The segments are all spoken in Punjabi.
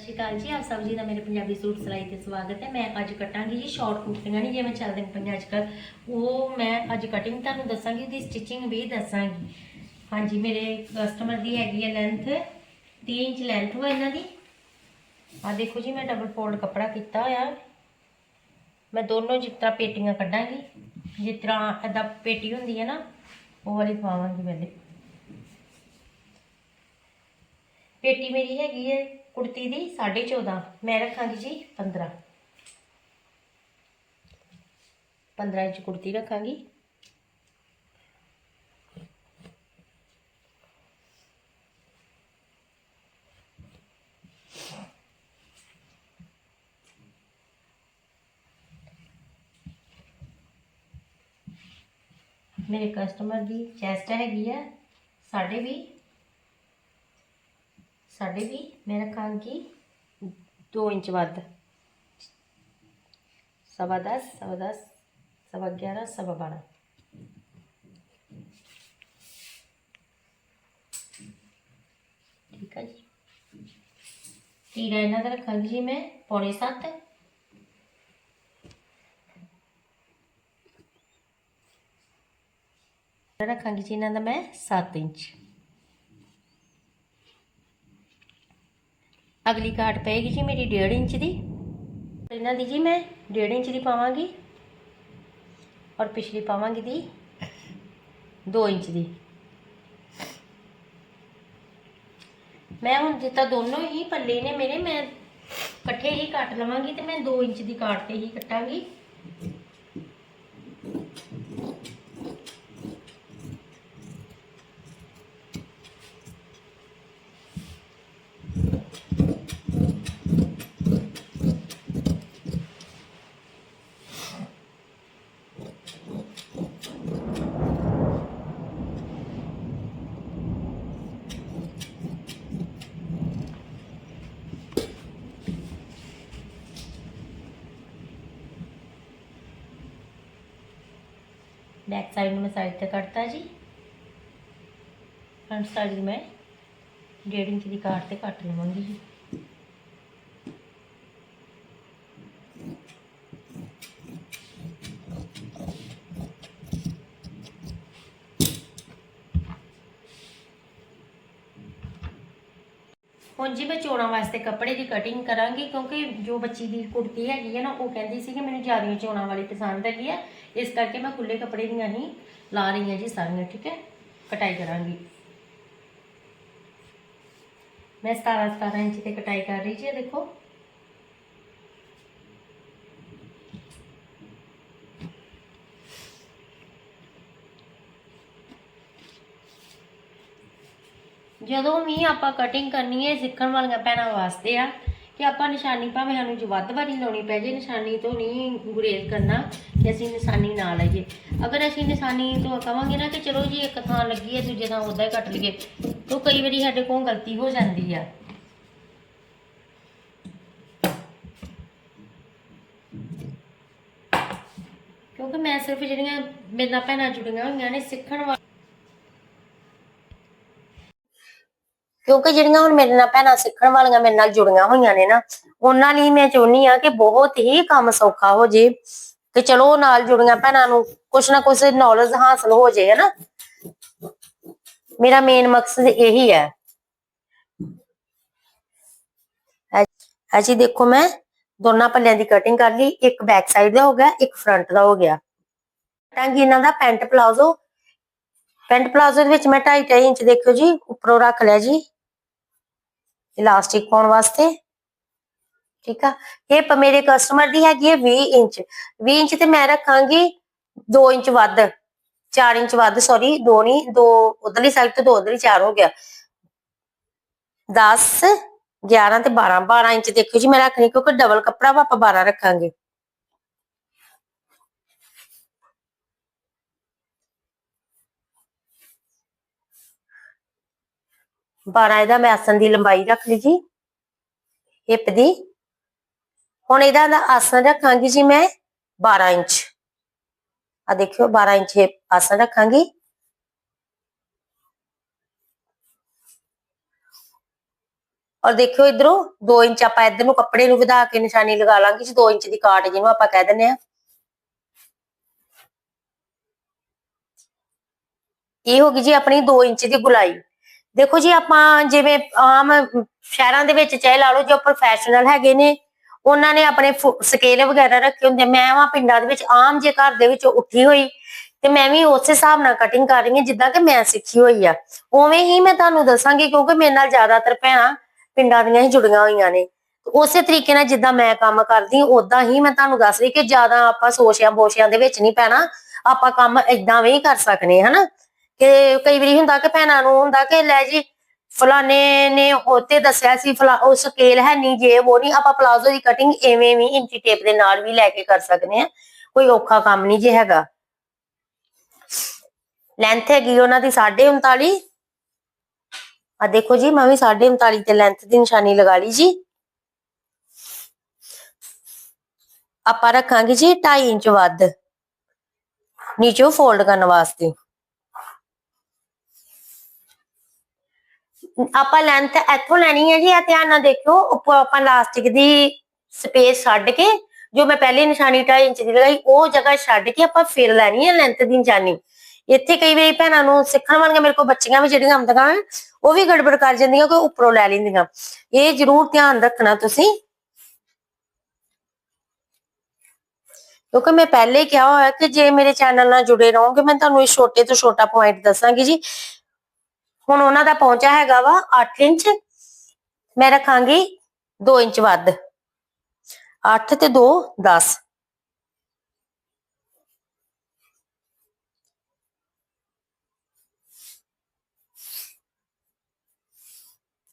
ਸਤਿ ਸ਼੍ਰੀ ਅਕਾਲ ਜੀ, ਆਪ ਸਭ ਜੀ ਦਾ ਮੇਰੇ ਪੰਜਾਬੀ ਸੂਟ ਸਿਲਾਈ ਤੇ ਸਵਾਗਤ ਹੈ। ਮੈਂ ਅੱਜ ਕੱਟਾਂਗੀ ਜੀ ਸ਼ਾਰਟ ਕੁੜਤੀਆਂ ਨਹੀਂ, ਜਿਵੇਂ ਚੱਲਦੇ ਪਈਆਂ ਅੱਜ ਕੱਲ੍ਹ ਉਹ ਮੈਂ ਅੱਜ ਕਟਿੰਗ ਤੁਹਾਨੂੰ ਦੱਸਾਂਗੀ, ਉਹਦੀ ਸਟਿਚਿੰਗ ਵੀ ਦੱਸਾਂਗੀ। ਹਾਂਜੀ, ਮੇਰੇ ਕਸਟਮਰ ਦੀ ਹੈਗੀ ਹੈ ਲੈਂਥ 3 ਇੰਚ ਲੈਂਥ ਹੋ ਇਹਨਾਂ ਦੀ। ਆ ਦੇਖੋ ਜੀ, ਮੈਂ ਡਬਲ ਫੋਲਡ ਕੱਪੜਾ ਕੀਤਾ ਹੋਇਆ। ਮੈਂ ਦੋਨੋਂ ਜਿਸ ਤਰ੍ਹਾਂ ਪੇਟੀਆਂ ਕੱਢਾਂਗੀ, ਜਿਸ ਤਰ੍ਹਾਂ ਐਦਾਂ ਪੇਟੀ ਹੁੰਦੀ ਹੈ ਨਾ, ਉਹ ਵਾਲੀ ਪਾਵਾਂਗੀ ਪਹਿਲੇ ਪੇਟੀ ਮੇਰੀ ਹੈਗੀ ਹੈ ਕੁੜਤੀ ਦੀ 14.5 ਮੈਂ ਰੱਖਾਂਗੀ ਜੀ 15 15 ਇੰਚ ਕੁੜਤੀ ਰੱਖਾਂਗੀ। ਮੇਰੇ ਕਸਟਮਰ ਦੀ ਚੈਸਟ ਹੈਗੀ ਆ 20 ਸਾਢੇ ਵੀ ਮੈਂ ਰੱਖਾਂਗੀ 2 ਇੰਚ ਵੱਧ। ਸਵਾ 10 ਸਵਾ 10 ਸਵਾ 11 ਸਵਾ 12 ਠੀਕ ਹੈ ਜੀ। ਤੀਰਾ ਇਹਨਾਂ ਦਾ ਰੱਖਾਂਗੀ ਜੀ ਮੈਂ ਪੌਣੇ 7 ਰੱਖਾਂਗੀ ਜੀ ਇਹਨਾਂ ਦਾ ਮੈਂ 7 ਇੰਚ। ਅਗਲੀ ਕਾਟ ਪਏਗੀ ਜੀ ਮੇਰੀ 1.5 ਇੰਚ ਦੀ। ਇਹਨਾਂ ਦੀ ਜੀ ਮੈਂ 1.5 ਇੰਚ ਦੀ ਪਾਵਾਂਗੀ ਔਰ ਪਿਛਲੀ ਪਾਵਾਂਗੀ ਦੀ 2 ਇੰਚ ਦੀ। ਮੈਂ ਹੁਣ ਜਿੱਤਾ ਦੋਨੋਂ ਹੀ ਪੱਲੇ ਨੇ ਮੇਰੇ, ਮੈਂ ਇਕੱਠੇ ਹੀ ਕੱਟ ਲਵਾਂਗੀ ਤੇ ਮੈਂ 2 ਇੰਚ ਦੀ ਕਾਟ ਤੇ ਹੀ ਕੱਟਾਂਗੀ। ਬੈਕ ਸਾਈਡ ਨੂੰ ਮੈਂ ਸਾਈਡ ਤੇ ਕੱਟਤਾ ਜੀ। ਫਰੰਟ ਸਾਈਡ ਨੂੰ ਮੈਂ 1.5 ਇੰਚ ਦੀ ਕਾਟ ਤੇ ਕੱਟ ਲਵਾਂਗੀ ਜੀ। ਹੁਣ ਜੀ ਮੈਂ ਚੋਣਾਂ ਵਾਸਤੇ ਕੱਪੜੇ ਦੀ ਕਟਿੰਗ ਕਰਾਂਗੀ ਕਿਉਂਕਿ ਜੋ ਬੱਚੀ ਦੀ ਕੁੜਤੀ ਹੈਗੀ ਹੈ ਨਾ, ਉਹ ਕਹਿੰਦੀ ਸੀ ਕਿ ਮੈਨੂੰ ਜ਼ਿਆਦਾ ਚੋਣਾਂ ਵਾਲੀ ਪਸੰਦ ਹੈਗੀ ਹੈ ਇਸ ਕਰਕੇ ਮੈਂ ਖੁੱਲੇ ਕੱਪੜੇ ਦੀਆਂ ਹੀ ਲਾ ਰਹੀ ਹਾਂ ਜੀ ਸਾਰੀਆਂ, ਠੀਕ ਹੈ? ਕਟਾਈ ਕਰਾਂਗੀ। ਮੈਂ 17 17 ਇੰਚ ਤੇ ਕਟਾਈ ਕਰ ਰਹੀ ਜੀ ਦੇਖੋ। ਜਦੋਂ ਵੀ ਆਪਾਂ ਕਟਿੰਗ ਕਰਨੀ ਹੈ, ਸਿੱਖਣ ਵਾਲੀਆਂ ਭੈਣਾਂ ਵਾਸਤੇ ਆ ਕਿ ਆਪਾਂ ਨਿਸ਼ਾਨੀ ਭਾਵੇਂ ਸਾਨੂੰ ਜੋ ਵੱਧ ਵਾਰੀ ਲਾਉਣੀ ਪੈ ਜੇ, ਨਿਸ਼ਾਨੀ ਤੋਂ ਨਹੀਂ ਗੁਰੇਜ਼ ਕਰਨਾ ਕਿ ਅਸੀਂ ਨਿਸ਼ਾਨੀ ਨਾ ਲਈਏ। ਅਗਰ ਅਸੀਂ ਨਿਸ਼ਾਨੀ ਤੋਂ ਕਵਾਂਗੇ ਨਾ ਕਿ ਚਲੋ ਜੀ ਇੱਕ ਥਾਂ ਲੱਗੀ ਹੈ, ਦੂਜੇ ਥਾਂ ਉਦਾਂ ਹੀ ਕੱਟ ਲਈਏ, ਤਾਂ ਕਈ ਵਾਰੀ ਸਾਡੇ ਕੋਲ ਗਲਤੀ ਹੋ ਜਾਂਦੀ ਆ। ਕਿਉਂਕਿ ਮੈਂ ਸਿਰਫ ਜਿਹੜੀਆਂ ਮੇਰੇ ਨਾਲ ਭੈਣਾਂ ਜੁੜੀਆਂ ਹੋਈਆਂ ਨੇ ਸਿੱਖਣ ਵਾ ਕਿਉਂਕਿ ਜਿਹੜੀਆਂ ਹੁਣ ਮੇਰੇ ਨਾਲ ਭੈਣਾਂ ਸਿੱਖਣ ਵਾਲੀਆਂ ਮੇਰੇ ਨਾਲ ਜੁੜੀਆਂ ਹੋਈਆਂ ਨੇ ਨਾ, ਉਹਨਾਂ ਲਈ ਮੈਂ ਚਾਹੁੰਦੀ ਆ ਕਿ ਬਹੁਤ ਹੀ ਕੰਮ ਸੌਖਾ ਹੋ ਜੇ ਤੇ ਚਲੋ ਨਾਲ ਜੁੜੀਆਂ ਭੈਣਾਂ ਨੂੰ ਕੁਛ ਨਾ ਕੁਛ ਨੌਲੇਜ ਹਾਸਲ ਹੋ ਜੇ, ਹਨਾ? ਮੇਰਾ ਮੇਨ ਮਕਸਦ ਇਹੀ ਹੈ। ਅਜੀ ਦੇਖੋ ਮੈਂ ਦੋਨਾਂ ਪੱਲਿਆਂ ਦੀ ਕਟਿੰਗ ਕਰ ਲਈ, ਇੱਕ ਬੈਕ ਸਾਈਡ ਦਾ ਹੋ ਗਿਆ, ਇੱਕ ਫਰੰਟ ਦਾ ਹੋ ਗਿਆ। ਟਾਂਗੀ ਇਹਨਾਂ ਦਾ ਪੈਂਟ ਪਲਾਜ਼ੋ ਪੈਂਟ ਪਲਾਜ਼ੋ ਦੇ ਵਿੱਚ ਮੈਂ 2.5 ਇੰਚ ਦੇਖਿਓ ਜੀ, ਉੱਪਰੋਂ ਰੱਖ ਲਿਆ ਜੀ। ਇਲਾਸਟਿਕ ਪਾਉਣ ਵਾਸਤੇ। ਠੀਕ ਆ? ਇਹ ਮੇਰੇ ਕਸਟਮਰ ਦੀ ਹੈਗੀ ਹੈ 20 ਇੰਚ। 20 ਇੰਚ ਤੇ ਮੈਂ ਰੱਖਾਂਗੀ 2 ਇੰਚ ਵੱਧ। 4 ਇੰਚ ਵੱਧ ਸੌਰੀ 2 ਨਹੀਂ 2 ਉਧਰਲੀ ਸਾਈਡ ਤੇ 2 ਉਧਰਲੀ 4 ਹੋ ਗਿਆ। 10 11 ਤੇ 12 12 ਇੰਚ ਦੇਖੋ ਜੀ, ਮੈਂ ਰੱਖਣੀ ਕਿਉਂਕਿ ਡਬਲ ਕੱਪੜਾ ਵਾ, ਆਪਾਂ 12 ਰੱਖਾਂਗੇ। ਬਾਰਾਂ ਇਹਦਾ ਮੈਂ ਆਸਨ ਦੀ ਲੰਬਾਈ ਰੱਖ ਲਈ ਜੀ। ਹਿੱਪ ਦੀ। ਹੁਣ ਇਹਦਾ ਦਾ ਆਸਨ ਰੱਖਾਂਗੀ ਜੀ ਮੈਂ 12 ਇੰਚ। ਆ ਦੇਖਿਓ 12 ਇੰਚ ਹਿੱਪ ਆਸਨ ਰੱਖਾਂਗੀ। ਔਰ ਦੇਖਿਓ ਇਧਰੋਂ 2 ਇੰਚ ਆਪਾਂ ਇਧਰ ਨੂੰ ਕੱਪੜੇ ਨੂੰ ਵਧਾ ਕੇ ਨਿਸ਼ਾਨੀ ਲਗਾ ਲਾਂਗੇ ਜੀ। 2 ਇੰਚ ਦੀ ਕਾਟ ਜਿਹਨੂੰ ਆਪਾਂ ਕਹਿ ਦਿੰਦੇ ਆ ਇਹ ਹੋ ਗਈ ਜੀ ਆਪਣੀ 2 ਇੰਚ ਦੀ ਗੁਲਾਈ ਦੇਖੋ ਜੀ, ਆਪਾਂ ਜਿਵੇਂ ਆਮ ਸ਼ਹਿਰਾਂ ਦੇ ਵਿੱਚ ਚਾਹੇ ਲਾ ਲਓ ਜੋ ਪ੍ਰੋਫੈਸ਼ਨਲ ਹੈਗੇ ਨੇ, ਉਹਨਾਂ ਨੇ ਆਪਣੇ ਸਕੇਲ ਵਗੈਰਾ ਰੱਖੇ ਹੁੰਦੇ ਮੈਂ ਵਾ ਪਿੰਡਾਂ ਦੇ ਵਿੱਚ ਆਮ ਜੇ ਘਰ ਦੇ ਵਿੱਚ ਉੱਠੀ ਹੋਈ ਤੇ ਮੈਂ ਵੀ ਉਸੇ ਹਿਸਾਬ ਨਾਲ ਕਟਿੰਗ ਕਰ ਰਹੀ ਹਾਂ, ਜਿੱਦਾਂ ਕਿ ਮੈਂ ਸਿੱਖੀ ਹੋਈ ਆ। ਉਵੇਂ ਹੀ ਮੈਂ ਤੁਹਾਨੂੰ ਦੱਸਾਂਗੀ, ਕਿਉਂਕਿ ਮੇਰੇ ਨਾਲ ਜ਼ਿਆਦਾਤਰ ਭੈਣਾਂ ਪਿੰਡਾਂ ਦੀਆਂ ਹੀ ਜੁੜੀਆਂ ਹੋਈਆਂ ਨੇ। ਉਸੇ ਤਰੀਕੇ ਨਾਲ ਜਿੱਦਾਂ ਮੈਂ ਕੰਮ ਕਰਦੀ ਉਦਾਂ ਹੀ ਮੈਂ ਤੁਹਾਨੂੰ ਦੱਸ ਰਹੀ ਕਿ ਜ਼ਿਆਦਾ ਆਪਾਂ ਸੋਸ਼ਿਆਂ ਬੋਸ਼ਿਆਂ ਦੇ ਵਿੱਚ ਨਹੀਂ ਪੈਣਾ। ਆਪਾਂ ਕੰਮ ਇਦਾਂ ਵੀ ਕਰ ਸਕਨੇ ਹਨਾ? ਕਿ ਕਈ ਵਾਰੀ ਹੁੰਦਾ ਕਿ ਭੈਣਾਂ ਨੂੰ ਹੁੰਦਾ ਕਿ ਲੈ ਜੀ, ਫਲਾਣੇ ਨੇ ਉਹਤੇ ਦੱਸਿਆ ਸੀ, ਫਲਾ ਉਹ ਸਕੇਲ ਹੈ ਨਹੀਂ ਜੇ ਉਹ ਨਹੀਂ ਆਪਾਂ ਪਲਾਜ਼ੋ ਦੀ ਕਟਿੰਗ ਐਵੇਂ ਵੀ ਇੰਚੀ ਟੇਪ ਦੇ ਨਾਲ ਵੀ ਲੈ ਕੇ ਕਰ ਸਕਦੇ ਆ ਕੋਈ ਔਖਾ ਕੰਮ ਨਹੀਂ ਜੇ ਹੈਗਾ। ਲੈਂਥ ਹੈਗੀ ਉਹਨਾਂ ਦੀ 39.5 ਆ ਦੇਖੋ ਜੀ, ਮੈਂ ਵੀ 39.5 ਤੇ ਲੈਂਥ ਦੀ ਨਿਸ਼ਾਨੀ ਲਗਾ ਲਈ ਜੀ। ਆਪਾਂ ਰੱਖਾਂਗੇ ਜੀ 2.5 ਇੰਚ ਵੱਧ। ਨੀਚੋਂ ਫੋਲਡ ਕਰਨ ਵਾਸਤੇ। ਆਪਾਂ ਲੈਂਥ ਇੱਥੋਂ ਲੈਣੀ ਹੈ ਜੀ ਆ ਧਿਆਨ ਨਾਲ ਦੇਖਿਓ, ਉੱਪਰ ਆਪਾਂ ਲਾਸਟਿਕ ਦੀ ਸਪੇਸ ਛੱਡ ਕੇ, ਜੋ ਮੈਂ ਪਹਿਲੀ ਨਿਸ਼ਾਨੀ 2.5 ਇੰਚ ਦੀ ਲਗਾਈ, ਉਹ ਜਗ੍ਹਾ ਛੱਡ ਕੇ ਆਪਾਂ ਫਿਰ ਲੈਣੀ ਹੈ ਲੈਂਥ ਦੀ ਨਿਸ਼ਾਨੀ। ਇੱਥੇ ਕਈ ਵਾਰੀ ਭੈਣਾਂ ਨੂੰ ਸਿੱਖਣ ਵਾਲੀਆਂ ਮੇਰੇ ਕੋਲ ਬੱਚੀਆਂ ਵੀ ਜਿਹੜੀਆਂ ਆਉਂਦੀਆਂ ਉਹ ਵੀ ਗੜਬੜ ਕਰ ਜਾਂਦੀਆਂ ਕੋਈ ਉੱਪਰੋਂ ਲੈ ਲੈਂਦੀਆਂ। ਇਹ ਜ਼ਰੂਰ ਧਿਆਨ ਰੱਖਣਾ ਤੁਸੀਂ। ਕਿਉਂਕਿ ਮੈਂ ਪਹਿਲੇ ਕਿਹਾ ਹੋਇਆ ਕਿ ਜੇ ਮੇਰੇ ਚੈਨਲ ਨਾਲ ਜੁੜੇ ਰਹੋਗੇ, ਮੈਂ ਤੁਹਾਨੂੰ ਇਹ ਛੋਟੇ ਤੋਂ ਛੋਟਾ ਪੁਆਇੰਟ ਦੱਸਾਂਗੀ ਜੀ। ਹੁਣ ਉਹਨਾਂ ਦਾ ਪਹੁੰਚਾ ਹੈਗਾ ਵਾ 8 ਇੰਚ। ਮੈਂ ਰੱਖਾਂਗੀ 2 ਇੰਚ ਵੱਧ। 8 ਤੇ 2 10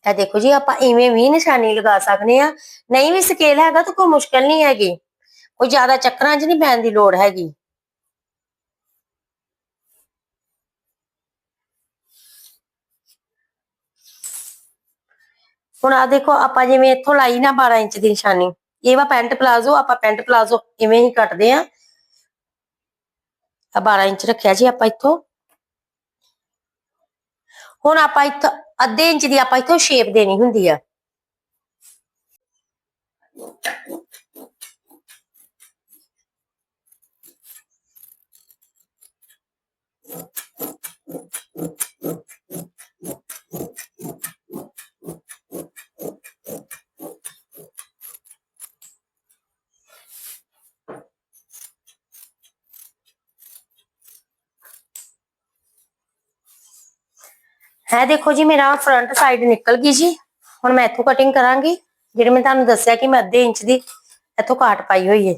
ਇਹ ਦੇਖੋ ਜੀ, ਆਪਾਂ ਇਵੇਂ ਵੀ ਨਿਸ਼ਾਨੀ ਲਗਾ ਸਕਦੇ ਆ ਨਹੀਂ ਵੀ ਸਕੇਲ ਹੈਗਾ ਤਾਂ ਕੋਈ ਮੁਸ਼ਕਲ ਨਹੀਂ ਹੈਗੀ। ਕੋਈ ਜ਼ਿਆਦਾ ਚੱਕਰਾਂ 'ਚ ਨਹੀਂ ਪੈਣ ਦੀ ਲੋੜ ਹੈਗੀ। ਹੁਣ ਆ ਦੇਖੋ, ਆਪਾਂ ਜਿਵੇਂ ਇੱਥੋਂ ਲਾਈ ਨਾ 12 ਇੰਚ ਦੀ ਨਿਸ਼ਾਨੀ, ਇਹ ਵਾ ਪੈਂਟ ਪਲਾਜ਼ੋ, ਆਪਾਂ ਪੈਂਟ ਪਲਾਜ਼ੋ ਇਵੇਂ ਹੀ ਕੱਟਦੇ ਆ। ਆ 12 ਇੰਚ ਰੱਖਿਆ ਜੀ ਆਪਾਂ ਇੱਥੋਂ। ਹੁਣ ਆਪਾਂ ਇੱਥੋਂ ਅੱਧੇ ਇੰਚ ਦੀ ਆਪਾਂ ਇੱਥੋਂ ਸ਼ੇਪ ਦੇਣੀ ਹੁੰਦੀ ਆ। ਹੈ ਦੇਖੋ ਜੀ ਮੇਰਾ ਫਰੰਟ ਸਾਈਡ ਨਿਕਲ ਗਈ ਜੀ ਹੁਣ ਮੈਂ ਇੱਥੋਂ ਕਟਿੰਗ ਕਰਾਂਗੀ ਜਿਹੜੇ ਮੈਂ ਤੁਹਾਨੂੰ ਦੱਸਿਆ ਕਿ ਮੈਂ ਅੱਧੇ ਇੰਚ ਦੀ ਇੱਥੋਂ ਕਾਟ ਪਾਈ ਹੋਈ ਹੈ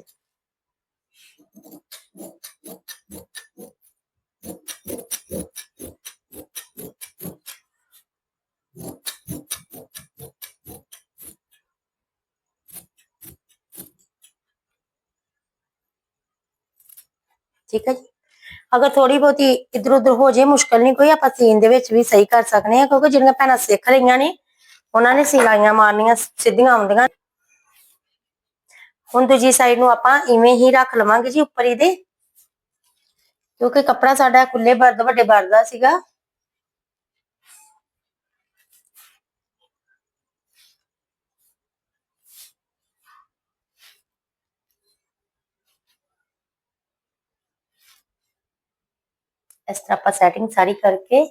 ਠੀਕ ਹੈ ਜੀ ਅਗਰ ਥੋੜੀ ਬਹੁਤੀ ਇਧਰ ਉਧਰ ਹੋ ਜੇ ਮੁਸ਼ਕਲ ਨਹੀਂ ਕੋਈ ਆਪਾਂ ਸੀਨ ਦੇ ਵਿੱਚ ਵੀ ਸਹੀ ਕਰ ਸਕਨੇ ਆ ਕਿਉਂਕਿ ਜਿਹੜੀਆਂ ਭੈਣਾਂ ਸਿੱਖ ਰਹੀਆਂ ਨੇ ਉਹਨਾਂ ਨੇ ਸਿਲਾਈਆਂ ਮਾਰਨੀਆਂ ਸਿੱਧੀਆਂ ਆਉਂਦੀਆਂ ਹੁਣ ਦੂਜੀ ਸਾਈਡ ਨੂੰ ਆਪਾਂ ਇਵੇਂ ਹੀ ਰੱਖ ਲਵਾਂਗੇ ਜੀ ਉੱਪਰ ਇਹਦੇ ਕਿਉਂਕਿ ਕੱਪੜਾ ਸਾਡਾ ਖੁੱਲੇ ਬਰਦ ਵੱਡੇ ਬਰਦ ਦਾ ਸੀਗਾ ਇਸ ਤਰ੍ਹਾਂ ਆਪਾਂ ਸੈਟਿੰਗ ਸਾਰੀ ਕਰਕੇ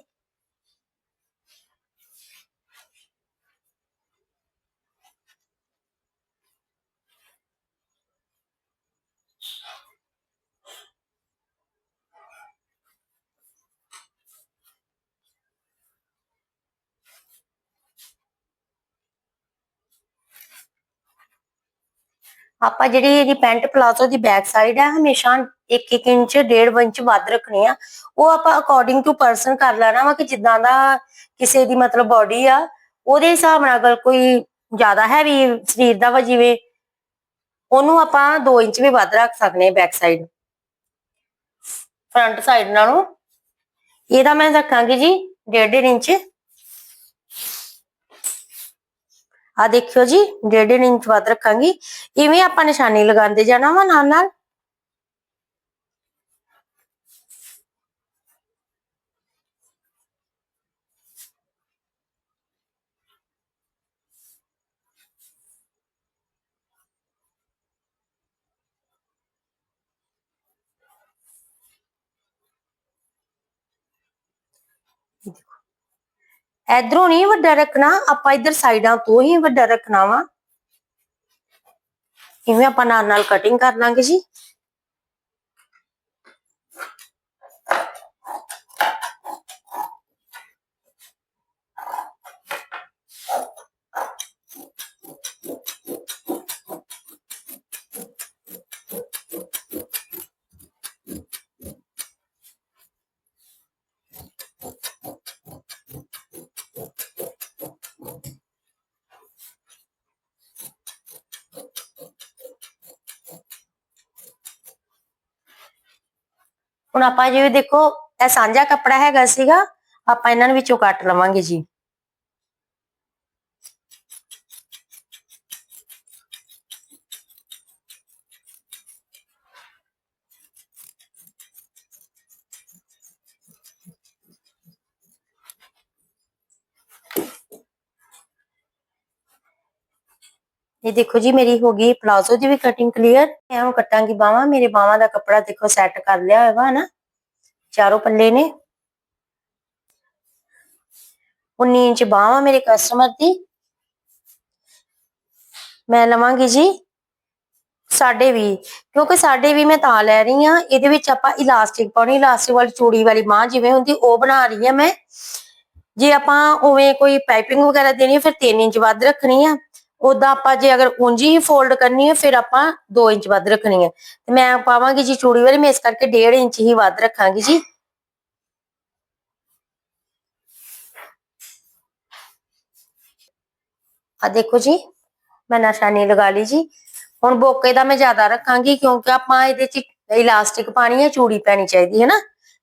ਆਪਾਂ ਜਿਹੜੀ ਇਹਦੀ ਪੈਂਟ ਪਲਾਜ਼ੋ ਦੀ ਬੈਕ ਸਾਈਡ ਹੈ ਹਮੇਸ਼ਾ 1-1 ਇੰਚ 1.5 ਇੰਚ ਵੱਧ ਰੱਖਣੀ ਆ। ਉਹ ਆਪਾਂ ਅਕੋਰਡਿੰਗ ਟੂ ਪਰਸਨ ਕਰ ਲੈਣਾ ਵਾ ਕਿ ਜਿੱਦਾਂ ਦਾ ਕਿਸੇ ਦੀ ਮਤਲਬ ਬਾਡੀ ਆ, ਉਹਦੇ ਹਿਸਾਬ ਨਾਲ ਅਗਰ ਕੋਈ ਜ਼ਿਆਦਾ ਹੈਵੀ ਸਰੀਰ ਦਾ ਵਾ, ਜਿਵੇਂ ਉਹਨੂੰ ਆਪਾਂ 2 ਇੰਚ ਵੀ ਵੱਧ ਰੱਖ ਸਕਦੇ ਹਾਂ ਬੈਕ ਸਾਈਡ ਫਰੰਟ ਸਾਈਡ ਨਾਲੋਂ। ਇਹਦਾ ਮੈਂ ਰੱਖਾਂਗੀ ਜੀ 1.5 ਇੰਚ। ਆ ਦੇਖਿਓ ਜੀ 1.5 ਇੰਚ ਵੱਧ ਰੱਖਾਂਗੀ ਇਵੇਂ ਆਪਾਂ ਨਿਸ਼ਾਨੀ ਲਗਾਉਂਦੇ ਜਾਣਾ ਵਾ ਨਾਲ ਨਾਲ देखो ਇਧਰੋਂ ਨਹੀਂ ਵੱਡਾ ਰੱਖਣਾ, ਆਪਾਂ ਇਧਰ ਸਾਈਡਾਂ ਤੋਂ ਹੀ ਵੱਡਾ ਰੱਖਣਾ ਵਾ। ਇਵੇਂ ਆਪਾਂ ਨਾਲ ਨਾਲ ਕਟਿੰਗ ਕਰ ਲਾਂਗੇ ਜੀ। ਹੁਣ ਆਪਾਂ ਜਿਵੇਂ ਦੇਖੋ, ਇਹ ਸਾਂਝਾ ਕੱਪੜਾ ਹੈਗਾ ਸੀਗਾ, ਆਪਾਂ ਇਹਨਾਂ ਨੂੰ ਵਿੱਚੋਂ ਕੱਟ ਲਵਾਂਗੇ ਜੀ। ਇਹ ਦੇਖੋ ਜੀ ਮੇਰੀ ਹੋ ਗਈ ਪਲਾਜ਼ੋ ਦੀ ਵੀ ਕਟਿੰਗ ਕਲੀਅਰ ਮੈਂ ਹੁਣ ਕੱਟਾਂਗੀ ਬਾਹਾਂ ਮੇਰੇ ਬਾਹਾਂ ਦਾ ਕੱਪੜਾ ਦੇਖੋ ਸੈੱਟ ਕਰ ਲਿਆ ਹੋਇਆ ਵਾ ਨਾ ਚਾਰੋਂ ਪੱਲੇ ਨੇ। 19 ਇੰਚ ਬਾਹਾਂ ਮੇਰੇ ਕਸਟਮਰ ਦੀ। ਮੈਂ ਲਵਾਂਗੀ ਜੀ ਸਾਡੇ ਵੀ ਕਿਉਂਕਿ ਸਾਡੇ ਵੀ ਮੈਂ ਤਾਂ ਲੈ ਰਹੀ ਆ ਇਹਦੇ ਵਿੱਚ ਆਪਾਂ ਇਲਾਸਟਿਕ ਪਾਉਣੀ ਇਲਾਸਟਿਕ ਵਾਲੀ ਚੂੜੀ ਵਾਲੀ ਬਾਹ ਜਿਵੇਂ ਹੁੰਦੀ ਉਹ ਬਣਾ ਰਹੀ ਆ ਮੈਂ। ਜੇ ਆਪਾਂ ਉਵੇਂ ਕੋਈ ਪਾਈਪਿੰਗ ਵਗੈਰਾ ਦੇਣੀ ਹੈ, ਫਿਰ 3 ਇੰਚ ਵੱਧ ਰੱਖਣੀ ਆ। ਉਦਾਂ ਆਪਾਂ ਜੇ ਅਗਰ ਉਂਝੀ ਹੀ ਫੋਲਡ ਕਰਨੀ ਹੈ, ਫਿਰ ਆਪਾਂ 2 ਇੰਚ ਵੱਧ ਰੱਖਣੀ ਹੈ। ਤੇ ਮੈਂ ਪਾਵਾਂਗੀ ਜੀ ਚੂੜੀ ਵਾਲੀ, ਮੈਂ ਇਸ ਕਰਕੇ 1.5 ਇੰਚ ਹੀ ਵੱਧ ਰੱਖਾਂਗੀ ਜੀ। ਆ ਦੇਖੋ ਜੀ, ਮੈਂ ਨਿਸ਼ਾਨੀ ਲਗਾ ਲਈ ਜੀ। ਹੁਣ ਬੋਕੇ ਦਾ ਮੈਂ ਜ਼ਿਆਦਾ ਰੱਖਾਂਗੀ, ਕਿਉਂਕਿ ਆਪਾਂ ਇਹਦੇ ਚ ਇਲਾਸਟਿਕ ਪਾਣੀ ਹੈ ਚੂੜੀ ਪੈਣੀ ਚਾਹੀਦੀ ਹੈ ਨਾ।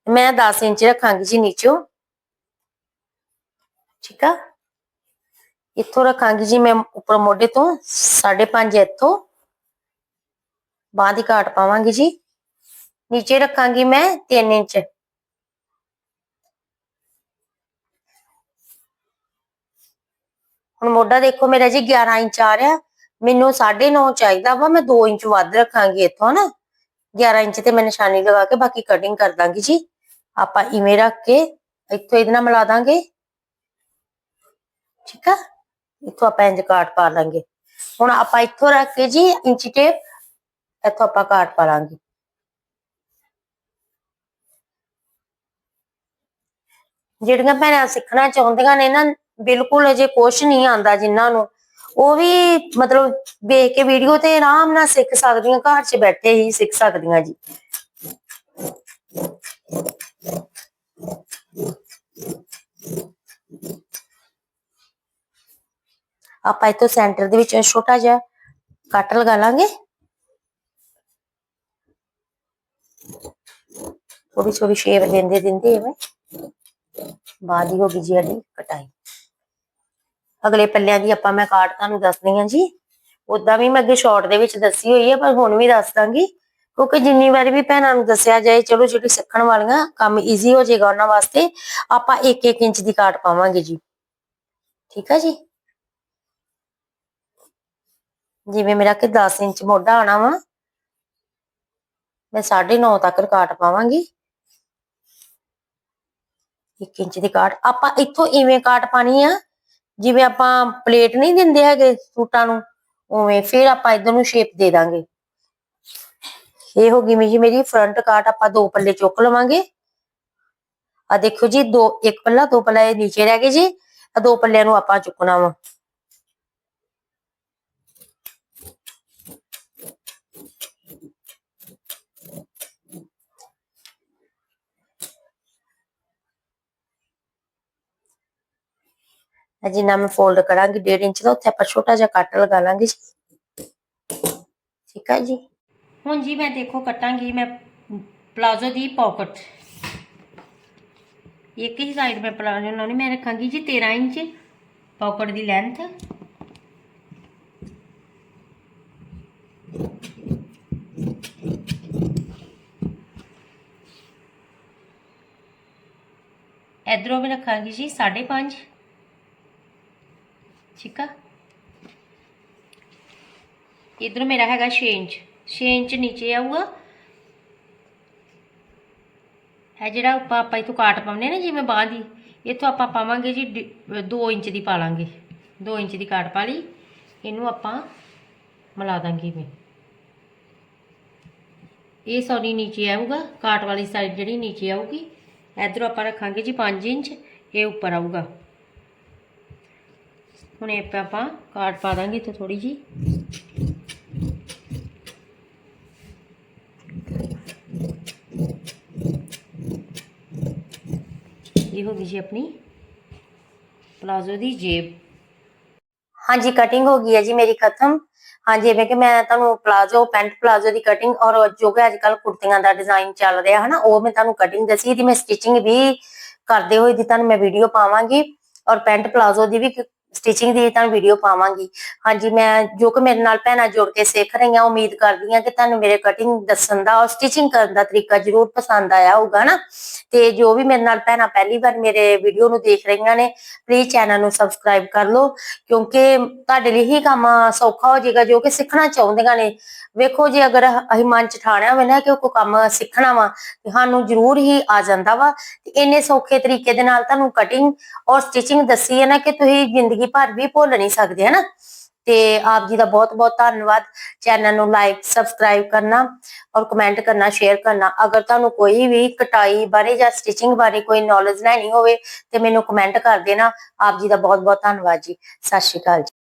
ਮੈਂ 10 ਇੰਚ ਰੱਖਾਂਗੀ ਜੀ ਨੀਚੋਂ। ਠੀਕ ਆ? ਇੱਥੋਂ ਰੱਖਾਂਗੀ ਜੀ ਮੈਂ ਉੱਪਰ ਮੋਢੇ ਤੋਂ 5.5 ਇੱਥੋਂ। ਬਾਂਹ ਦੀ ਘਾਟ ਪਾਵਾਂਗੀ ਜੀ। ਨੀਚੇ ਰੱਖਾਂਗੀ ਮੈਂ 3 ਇੰਚ। ਹੁਣ ਮੋਢਾ ਦੇਖੋ, ਮੇਰਾ ਜੀ 11 ਇੰਚ ਆ ਰਿਹਾ। ਮੈਨੂੰ 9.5 ਚਾਹੀਦਾ ਵਾ, ਮੈਂ 2 ਇੰਚ ਵੱਧ ਰੱਖਾਂਗੀ ਇੱਥੋਂ ਨਾ 11 ਇੰਚ ਤੇ ਮੈਂ ਨਿਸ਼ਾਨੀ ਲਗਾ ਕੇ ਬਾਕੀ ਕਟਿੰਗ ਕਰ ਦਾਂਗੀ ਜੀ। ਆਪਾਂ ਇਵੇਂ ਰੱਖ ਕੇ ਇੱਥੋਂ ਇਹਦੇ ਨਾਲ ਮਿਲਾ ਦਾਂਗੇ। ਠੀਕ ਆ? ਇੱਥੋਂ ਆਪਾਂ ਇੰਜ ਕਾਟ ਪਾ ਲਾਂਗੇ। ਹੁਣ ਆਪਾਂ ਇੱਥੋਂ ਰੱਖ ਕੇ ਜੀ ਇੰਚੀ ਟੇਪ, ਇੱਥੋਂ ਆਪਾਂ ਕਾਟ ਪਾ ਲਾਂਗੇ। ਜਿਹੜੀਆਂ ਭੈਣਾਂ ਸਿੱਖਣਾ ਚਾਹੁੰਦੀਆਂ ਨੇ ਨਾ, ਬਿਲਕੁਲ ਅਜੇ ਕੁਝ ਨਹੀਂ ਆਂਦਾ ਜਿਨ੍ਹਾਂ ਨੂੰ। ਉਹ ਵੀ ਮਤਲਬ ਵੇਖ ਕੇ ਵੀਡੀਓ ਤੇ ਆਰਾਮ ਨਾਲ ਸਿੱਖ ਸਕਦੀਆਂ, ਘਰ 'ਚ ਬੈਠੇ ਹੀ ਸਿੱਖ ਸਕਦੀਆਂ ਜੀ। ਆਪਾਂ ਇੱਥੋਂ ਸੈਂਟਰ ਦੇ ਵਿੱਚ ਛੋਟਾ ਜਿਹਾ ਕੱਟ ਲਗਾ ਲਾਂਗੇ। ਥੋੜੀ ਥੋੜੀ ਸ਼ੇਪ ਦਿੰਦੇ ਦਿੰਦੇ ਐਵੇਂ। ਬਾਅਦ ਹੀ ਹੋ ਗਈ ਜੀ ਸਾਡੀ ਕਟਾਈ। ਅਗਲੇ ਪੱਲਿਆਂ ਦੀ ਆਪਾਂ ਮੈਂ ਕਾਟ ਤੁਹਾਨੂੰ ਦੱਸਦੀ ਹਾਂ ਜੀ। ਉਦਾਂ ਵੀ ਮੈਂ ਅੱਗੇ ਸ਼ਾਰਟ ਦੇ ਵਿੱਚ ਦੱਸੀ ਹੋਈ ਹੈ ਪਰ ਹੁਣ ਵੀ ਦੱਸ ਦਾਂਗੀ। ਕਿਉਂਕਿ ਜਿੰਨੀ ਵਾਰੀ ਵੀ ਭੈਣਾਂ ਨੂੰ ਦੱਸਿਆ ਜਾਏ, ਚਲੋ ਜਿਹੜੀ ਸਿੱਖਣ ਵਾਲੀਆਂ, ਕੰਮ ਈਜ਼ੀ ਹੋ ਜਾਏਗਾ ਉਹਨਾਂ ਵਾਸਤੇ, ਆਪਾਂ 1-1 ਇੰਚ ਦੀ ਕਾਟ ਪਾਵਾਂਗੇ ਜੀ। ਠੀਕ ਹੈ ਜੀ? ਜਿਵੇਂ ਮੇਰਾ ਕਿ 10 ਇੰਚ ਮੋਢਾ ਆਣਾ ਵਾ, ਮੈਂ 9.5 ਤੱਕ ਕਾਟ ਪਾਵਾਂਗੀ। 1 ਇੰਚ ਦੀ ਕਾਟ, ਆਪਾਂ ਇੱਥੋਂ ਇਵੇਂ ਕਾਟ ਪਾਣੀ ਆ, ਜਿਵੇਂ ਆਪਾਂ ਪਲੇਟ ਨਹੀਂ ਦਿੰਦੇ ਹੈਗੇ ਸੂਟਾਂ ਨੂੰ, ਉਵੇਂ ਫਿਰ ਆਪਾਂ ਇਧਰ ਨੂੰ ਸ਼ੇਪ ਦੇ ਦਾਂਗੇ। ਇਹ ਹੋ ਗਈ ਮੇਰੀ ਮੇਰੀ ਫਰੰਟ ਕਾਟ, ਆਪਾਂ ਦੋ ਪੱਲੇ ਚੁੱਕ ਲਵਾਂਗੇ। ਆ ਦੇਖੋ ਜੀ, ਦੋ ਇੱਕ ਪੱਲਾ, ਦੋ ਪੱਲਾ ਇਹ ਨੀਚੇ ਰਹਿ ਗਏ ਜੀ ਆ ਦੋ ਪੱਲਿਆਂ ਨੂੰ ਆਪਾਂ ਚੁੱਕਣਾ ਵਾ। ਜਿੰਨਾ ਮੈਂ ਫੋਲਡ ਕਰਾਂਗੀ 1.5 ਇੰਚ ਦਾ, ਉੱਥੇ ਆਪਾਂ ਛੋਟਾ ਜਿਹਾ ਕੱਟ ਲਗਾ ਲਾਂਗੇ ਠੀਕ ਹੈ ਜੀ? ਹੁਣ ਜੀ ਮੈਂ ਦੇਖੋ ਕੱਟਾਂਗੀ, ਮੈਂ ਪਲਾਜ਼ੋ ਦੀ ਪਾਕਟ ਇੱਕ ਹੀ ਸਾਈਡ ਮੈਂ ਪਲਾਜ਼ੋ ਲਾਉਣੀ ਮੈਂ ਰੱਖਾਂਗੀ ਜੀ 13 ਇੰਚ ਪਾਕਟ ਦੀ ਲੈਂਥ ਇਧਰੋਂ ਮੈਂ ਰੱਖਾਂਗੀ ਜੀ 5.5 ਠੀਕ ਆ? ਇਧਰ ਮੇਰਾ ਹੈਗਾ 6 ਇੰਚ। 6 ਇੰਚ ਨੀਚੇ ਆਊਗਾ। ਇਹ ਜਿਹੜਾ ਆਪਾਂ ਆਪਾਂ ਇਥੋਂ ਕਾਟ ਪਾਉਂਦੇ ਨਾ ਜਿਵੇਂ ਬਾਹ ਦੀ, ਇੱਥੋਂ ਆਪਾਂ ਪਾਵਾਂਗੇ ਜੀ 2 ਇੰਚ ਦੀ ਪਾ ਲਾਂਗੇ। 2 ਇੰਚ ਦੀ ਕਾਟ ਪਾ ਲਈ। ਇਹਨੂੰ ਆਪਾਂ ਮਿਲਾ ਦਾਂਗੇ ਵੀ ਇਹ ਸੌਰੀ ਨੀਚੇ ਆਊਗਾ। ਕਾਟ ਵਾਲੀ ਸਾਈਡ ਜਿਹੜੀ ਨੀਚੇ ਆਊਗੀ। ਇਧਰੋਂ ਆਪਾਂ ਰੱਖਾਂਗੇ ਜੀ 5 ਇੰਚ। ਇਹ ਉੱਪਰ ਆਊਗਾ। ਹੁਣ ਇਹ ਆਪਾਂ- ਕਾਟ ਪਾ ਦਾਂਗੇ ਤੇ ਥੋੜੀ ਜੀ ਇਹ ਹੋ ਗਈ ਜੀ ਆਪਣੀ ਪਲਾਜ਼ੋ ਦੀ ਜੇਬ। ਹਾਂਜੀ ਕਟਿੰਗ ਹੋ ਗਈ ਹੈ ਜੀ ਮੇਰੀ ਖਤਮ। ਹਾਂਜੀ, ਜਿਵੇਂ ਕਿ ਮੈਂ ਤੁਹਾਨੂੰ ਪਲਾਜ਼ੋ, ਪੈਂਟ ਪਲਾਜ਼ੋ ਦੀ ਕਟਿੰਗ ਔਰ ਜੋ ਕਿ ਅੱਜ ਕੱਲ ਕੁੜਤੀਆਂ ਦਾ ਡਿਜ਼ਾਈਨ ਚੱਲ ਰਿਹਾ ਹੈ ਨਾ ਉਹ ਮੈਂ ਤੁਹਾਨੂੰ ਕਟਿੰਗ ਦੱਸੀ। ਇਹਦੀ ਮੈਂ ਸਟਿਚਿੰਗ ਵੀ ਕਰਦੇ ਹੋਏ ਦੀ ਤੁਹਾਨੂੰ ਮੈਂ ਵੀਡੀਓ ਪਾਵਾਂਗੀ। ਔਰ ਪੈਂਟ ਪਲਾਜ਼ੋ ਦੀ ਵੀ ਸਟਿਚਿੰਗ ਦੀ ਤੁਹਾਨੂੰ ਵੀਡੀਓ ਪਾਵਾਂਗੀ। ਹਾਂਜੀ, ਮੈਂ ਜੋ ਕਿ ਮੇਰੇ ਨਾਲ ਭੈਣਾਂ ਜੁੜ ਕੇ ਸਿੱਖ ਰਹੀਆਂ, ਉਮੀਦ ਕਰਦੀ ਹਾਂ ਕਿ ਤੁਹਾਨੂੰ ਮੇਰੇ ਕਟਿੰਗ ਦੱਸਣ ਦਾ ਔਰ ਸਟਿਚਿੰਗ ਕਰਨ ਦਾ ਤਰੀਕਾ ਜ਼ਰੂਰ ਪਸੰਦ ਆਇਆ ਹੋਊਗਾ ਨਾ। ਤੇ ਜੋ ਵੀ ਮੇਰੇ ਨਾਲ ਭੈਣਾਂ ਪਹਿਲੀ ਵਾਰ ਮੇਰੇ ਵੀਡੀਓ ਨੂੰ ਦੇਖ ਰਹੀਆਂ ਨੇ ਪਲੀਜ਼ ਚੈਨਲ ਨੂੰ ਸਬਸਕ੍ਰਾਈਬ ਕਰ ਲਓ, ਕਿਉਂਕਿ ਤੁਹਾਡੇ ਲਈ ਹੀ ਕੰਮ ਸੌਖਾ ਹੋ ਜਾਏਗਾ, ਜੋ ਕਿ ਸਿੱਖਣਾ ਚਾਹੁੰਦੀਆਂ ਨੇ। ਵੇਖੋ ਜੇ ਅਗਰ ਅਸੀਂ ਮਨ ਚ ਠਾਣਿਆ ਹੋਵੇ ਨਾ ਕਿ ਕੋਈ ਕੰਮ ਸਿੱਖਣਾ ਵਾ, ਤੇ ਸਾਨੂੰ ਜ਼ਰੂਰ ਹੀ ਆ ਜਾਂਦਾ ਵਾ। ਤੇ ਇੰਨੇ ਸੌਖੇ ਤਰੀਕੇ ਦੇ ਨਾਲ ਤੁਹਾਨੂੰ ਕਟਿੰਗ ਔਰ ਸਟਿਚਿੰਗ ਦੱਸੀ ਹੈ ਨਾ ਕਿ ਤੁਸੀਂ ਜ਼ਿੰਦਗੀ ਭਰ ਵੀ ਭੁੱਲ ਨਹੀਂ ਸਕਦੇ, ਹਨਾ? ਤੇ ਆਪ ਜੀ ਦਾ ਬਹੁਤ ਬਹੁਤ ਧੰਨਵਾਦ। ਚੈਨਲ ਨੂੰ ਲਾਈਕ ਸਬਸਕ੍ਰਾਈਬ ਕਰਨਾ ਔਰ ਕਮੈਂਟ ਕਰਨਾ ਸ਼ੇਅਰ ਕਰਨਾ। ਅਗਰ ਤੁਹਾਨੂੰ ਕੋਈ ਵੀ ਕਟਾਈ ਬਾਰੇ ਜਾਂ ਸਟਿਚਿੰਗ ਬਾਰੇ ਕੋਈ ਨੌਲੇਜ ਲੈਣੀ ਹੋਵੇ ਤੇ ਮੈਨੂੰ ਕਮੈਂਟ ਕਰ ਦੇਣਾ। ਆਪ ਜੀ ਦਾ ਬਹੁਤ ਬਹੁਤ ਧੰਨਵਾਦ ਜੀ। ਸਤਿ ਸ਼੍ਰੀ ਅਕਾਲ ਜੀ।